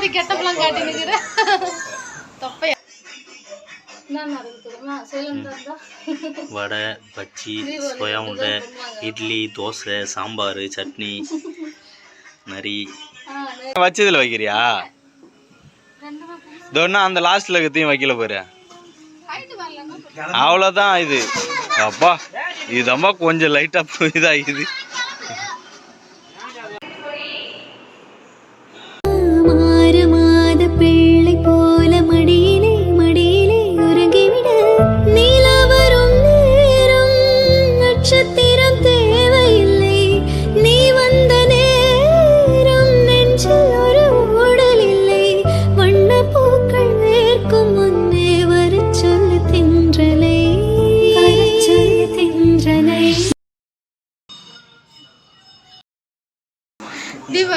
மாதிரி கெட்டப்பெல்லாம் காட்டி நிக்கிற தொப்பையா? வடை பச்சி சோயா உண்டை இட்லி தோசை சாம்பார் சட்னி நரி. வச்சதில் வைக்கிறியா? இதொன்னா அந்த லாஸ்ட்ல இருக்கிறதையும் வைக்கல வரலன்னா அவ்வளோதான் இது. அப்பா இதம்மா கொஞ்சம் லைட்டாக இதாகிது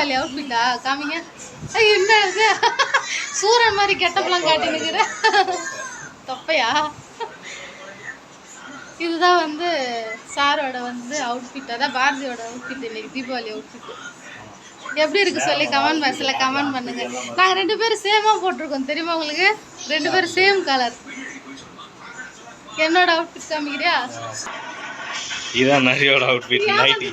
தீபாவளி அவுட்ஃபிட்டா காமிங்க. ஐயோ என்ன இது? சூரன் மாதிரி கெட்டப்பெல்லாம் காட்டி நிக்கிற தொப்பையா? இதுதான் வந்து சாரோட வந்து அவுட்ஃபிட் அதான் பாரதியோட அவுட்ஃபிட் இன்னைக்கு தீபாவளி அவுட்ஃபிட் எப்படி இருக்கு சொல்லி கமெண்ட் பாக்ஸில் கமெண்ட் பண்ணுங்க. நாங்கள் ரெண்டு பேரும் சேமாக போட்டிருக்கோம். தெரியுமா உங்களுக்கு? ரெண்டு பேரும் சேம் கலர் என்னோட அவுட்ஃபிட் காமிக்கிறியா? இதான் நரியோட அவுட்ஃபிட் நைட்டி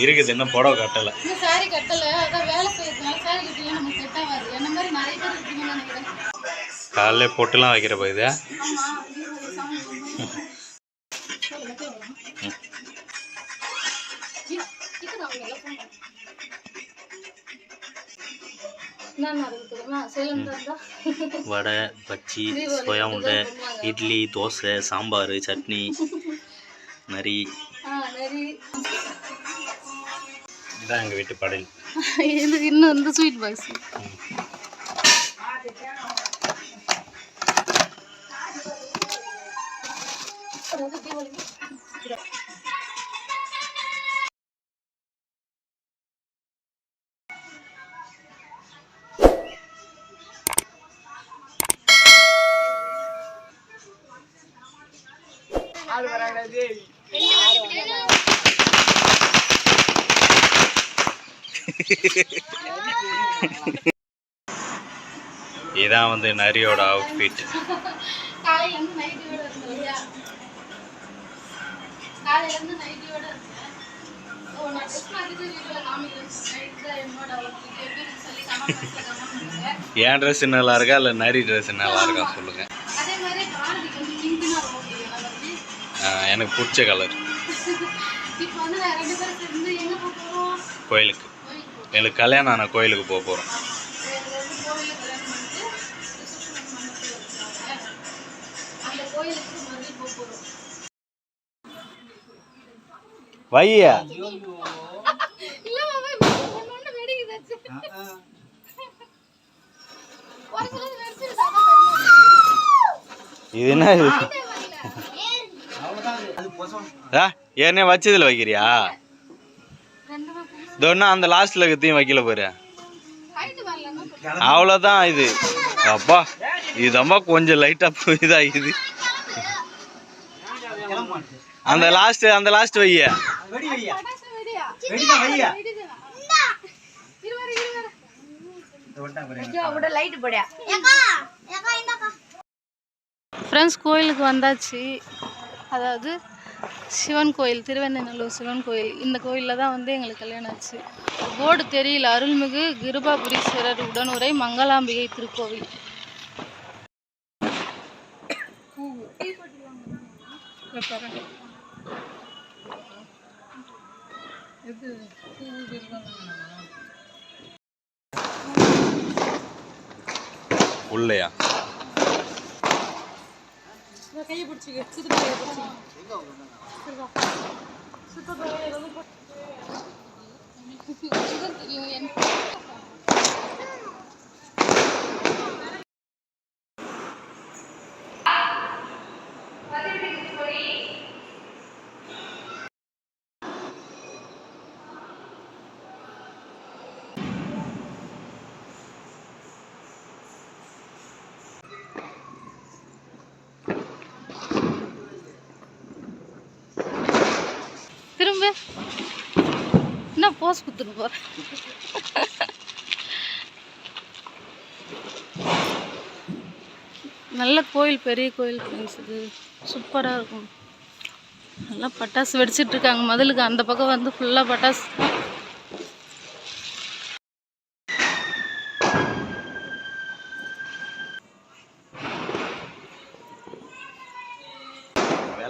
இருக்குது இன்னும் புடவை கட்டலை சாரி கட்டல அதான் வேலை செய்யறதுனால சாரி கட்டல நம்ம செட் ஆகாது என்ன மாதிரி நிறைய பேர் இருக்கீங்கன்னு நினைக்கிறேன் காலைல பொட்டுலாம் வைக்கிற போகுது ஆமா வடை பச்சி சோயா உண்டை இட்லி தோசை சாம்பார் சட்னி நரி. இதான் எங்கள் வீட்டு படையல் இது இன்னும் வந்து ஸ்வீட் பாக்ஸ் இதான் வந்து box ல comment பண்ணுங்க என் ட்ரெஸ் நல்லா இருக்கா? இல்லை நரி ட்ரெஸ் நல்லா இருக்கா சொல்லுங்க. எனக்கு பிடிச்ச கலர் கோயிலுக்கு. எனக்கு கல்யாணம் ஆனால் கோயிலுக்கு போக போகிறோம் போறோம். வையா? இது என்ன ஒண்ணு ஒண்ணு வெடிக்குதாச்சு ஒரு சிலது வெடிச்சிருச்சு அதான் பயமா இது என்ன இது ஆ ஏற்கனவே வச்சதில் வைக்கிறியா? ரெண்டு அந்த லாஸ்ட்ல இருக்கிறதையும் வைக்கல போற அவ்வளோதான் இது. அப்பா இதம்மா கொஞ்சம் லைட்டாக இதாகிது அந்த லாஸ்ட் அந்த லாஸ்ட் வைய. ஃப்ரெண்ட்ஸ் கோயிலுக்கு வந்தாச்சு. அதாவது சிவன் கோயில் திருவெண்ணநல்லூர் சிவன் கோயில். இந்த கோயிலில் தான் வந்து எங்களுக்கு கல்யாணம் ஆச்சு. போர்டு தெரியல. அருள்மிகு கிருபாபுரீஸ்வரர் உடனுரை மங்களாம்பிகை திருக்கோவில். உள்ளையா? கையை பிடிச்சிக்க சித்து கையை பிடிச்சிக்க தெரியும் எனக்கு. திரும்ப என்ன போஸ் குத்துட்டு போற? நல்ல கோயில் பெரிய கோயில் ஃப்ரெண்ட்ஸ் இது. சூப்பராக இருக்கும். நல்லா பட்டாசு வெடிச்சிட்டு இருக்காங்க. மதிலுக்கு அந்த பக்கம் வந்து ஃபுல்லாக பட்டாசு.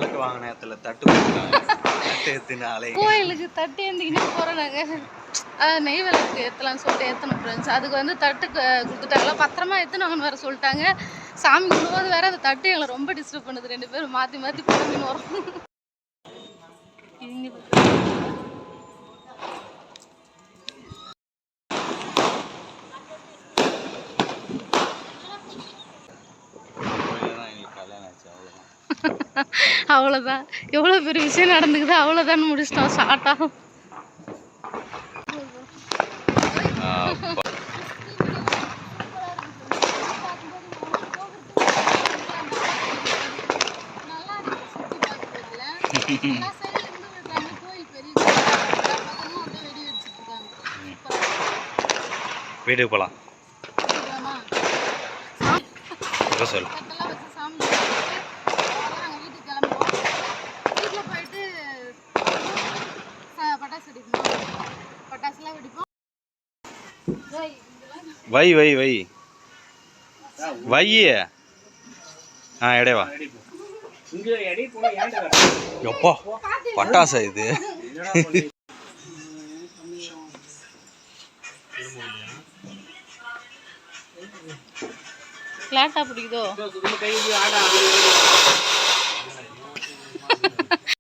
விளக்கு வாங்கின இடத்துல தட்டு கொடுத்தாங்க. தட்டு கோயிலுக்கு தட்டு ஏந்திக்கினே போகிறோம் நாங்கள் நெய் விளக்கு ஏற்றலாம்னு சொல்லிட்டு ஏற்றணும் ஃப்ரெண்ட்ஸ் அதுக்கு வந்து தட்டு கொடுத்துட்டாங்களா? பத்திரமா எத்தனவங்கன்னு வேறு சொல்லிட்டாங்க. சாமி கும்பிடும்போது வேற அந்த தட்டு எங்களை ரொம்ப டிஸ்டர்ப் பண்ணுது. ரெண்டு பேரும் மாற்றி மாற்றி புடங்கின்னு அவ்வளோதான் எவ்வளோ பெரிய விஷயம் நடந்துக்குது அவ்வளோதான் முடிச்சிட்டோம் ஷார்ட்டாக. வீட்டுக்கு போகலாம் இப்போ வை வை வை. வை ஆ எடைவா எப்பா பட்டாசா இது? லேட்டா பிடிக்குதோ?